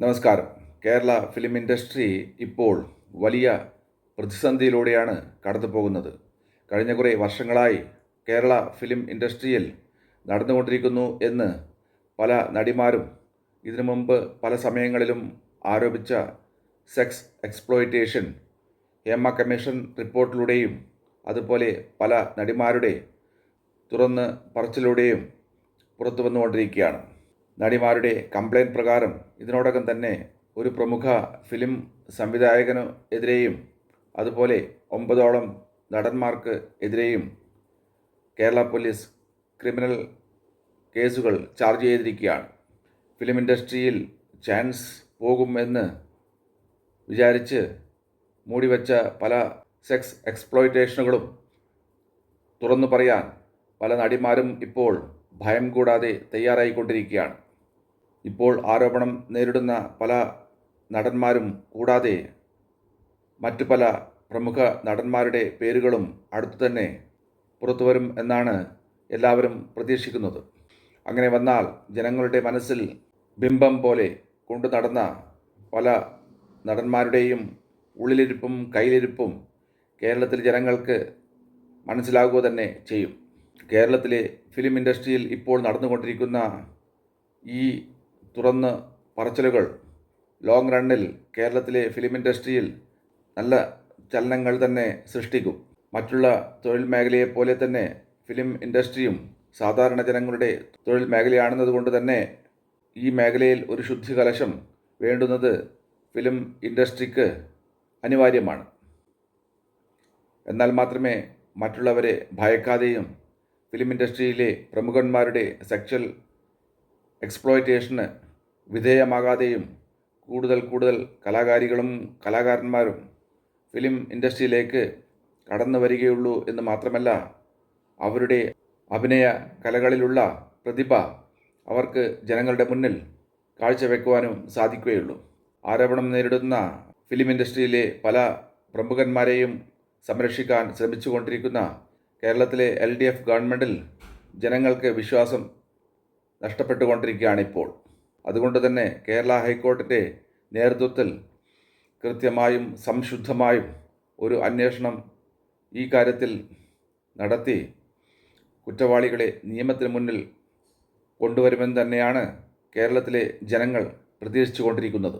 നമസ്കാരം. Kerala film industry ഇപ്പോൾ വലിയ പ്രതിസന്ധിയിലൂടെയാണ് കടന്നു പോകുന്നത്. കഴിഞ്ഞ കുറേ വർഷങ്ങളായി കേരള ഫിലിം ഇൻഡസ്ട്രിയിൽ നടന്നുകൊണ്ടിരിക്കുന്നു എന്ന് പല നടിമാരും ഇതിനു മുമ്പ് പല സമയങ്ങളിലും ആരോപിച്ച സെക്സ് എക്സ്പ്ലോയിറ്റേഷൻ ഹേമ കമ്മീഷൻ റിപ്പോർട്ടിലൂടെയും അതുപോലെ പല നടിമാരുടെ തുറന്ന് പറച്ചിലൂടെയും പുറത്തു വന്നുകൊണ്ടിരിക്കുകയാണ്. നടിമാരുടെ കംപ്ലൈന്റ് പ്രകാരം ഇതിനോടകം തന്നെ ഒരു പ്രമുഖ ഫിലിം സംവിധായകനു എതിരെയും അതുപോലെ ഒമ്പതോളം നടന്മാർക്ക് എതിരെയും കേരള പോലീസ് ക്രിമിനൽ കേസുകൾ ചാർജ് ചെയ്തിരിക്കുകയാണ്. ഫിലിം ഇൻഡസ്ട്രിയിൽ ചാൻസ് പോകുമെന്ന് വിചാരിച്ച് മൂടിവെച്ച പല സെക്സ് എക്സ്പ്ലോയിറ്റേഷനുകളും തുറന്നു പറയാൻ പല നടിമാരും ഇപ്പോൾ ഭയം കൂടാതെ തയ്യാറായിക്കൊണ്ടിരിക്കുകയാണ്. ഇപ്പോൾ ആരോപണം നേരിടുന്ന പല നടന്മാരും കൂടാതെ മറ്റു പല പ്രമുഖ നടന്മാരുടെ പേരുകളും അടുത്തു തന്നെ പുറത്തു വരും എന്നാണ് എല്ലാവരും പ്രതീക്ഷിക്കുന്നത്. അങ്ങനെ വന്നാൽ ജനങ്ങളുടെ മനസ്സിൽ ബിംബം പോലെ കൊണ്ടു നടന്ന പല നടന്മാരുടെയും ഉള്ളിലിരിപ്പും കയ്യിലിരിപ്പും കേരളത്തിലെ ജനങ്ങൾക്ക് മനസ്സിലാകുക തന്നെ ചെയ്യും. കേരളത്തിലെ ഫിലിം ഇൻഡസ്ട്രിയിൽ ഇപ്പോൾ നടന്നുകൊണ്ടിരിക്കുന്ന ഈ തുറന്ന് പറച്ചിലുകൾ. ലോങ് റണ്ണിൽ കേരളത്തിലെ ഫിലിം ഇൻഡസ്ട്രിയിൽ നല്ല ചലനങ്ങൾ തന്നെ സൃഷ്ടിക്കും. മറ്റുള്ള തൊഴിൽ മേഖലയെ പോലെ തന്നെ ഫിലിം ഇൻഡസ്ട്രിയും സാധാരണ ജനങ്ങളുടെ തൊഴിൽ മേഖലയാണെന്നതുകൊണ്ട് തന്നെ ഈ മേഖലയിൽ ഒരു ശുദ്ധി കലശം വേണ്ടുന്നത് ഫിലിം ഇൻഡസ്ട്രിക്ക് അനിവാര്യമാണ്. എന്നാൽ മാത്രമേ മറ്റുള്ളവരെ ഭയക്കാതെയും ഫിലിം ഇൻഡസ്ട്രിയിലെ പ്രമുഖന്മാരുടെ സെക്ഷൽ എക്സ്പ്ലോയിറ്റേഷന് വിധേയമാകാതെയും കൂടുതൽ കൂടുതൽ കലാകാരികളും കലാകാരന്മാരും ഫിലിം ഇൻഡസ്ട്രിയിലേക്ക് കടന്നു വരികയുള്ളൂ എന്ന് മാത്രമല്ല അവരുടെ അഭിനയ കലകളിലുള്ള പ്രതിഭ അവർക്ക് ജനങ്ങളുടെ മുന്നിൽ കാഴ്ചവെക്കുവാനും സാധിക്കുകയുള്ളൂ. ആരോപണം നേരിടുന്ന ഫിലിം ഇൻഡസ്ട്രിയിലെ പല പ്രമുഖന്മാരെയും സംരക്ഷിക്കാൻ ശ്രമിച്ചുകൊണ്ടിരിക്കുന്ന കേരളത്തിലെ എൽ ഡി എഫ് ഗവൺമെന്റിൽ ജനങ്ങൾക്ക് വിശ്വാസം നഷ്ടപ്പെട്ടുകൊണ്ടിരിക്കുകയാണ് ഇപ്പോൾ അതുകൊണ്ട് തന്നെ കേരള ഹൈക്കോടതിന്റെ നേതൃത്വത്തിൽ കൃത്യമായും സംശുദ്ധമായും ഒരു അന്വേഷണം ഈ കാര്യത്തിൽ നടത്തി കുറ്റവാളികളെ നിയമത്തിന് മുന്നിൽ കൊണ്ടുവരുമെന്ന് തന്നെയാണ് കേരളത്തിലെ ജനങ്ങൾ പ്രതീക്ഷിച്ചുകൊണ്ടിരിക്കുന്നത്.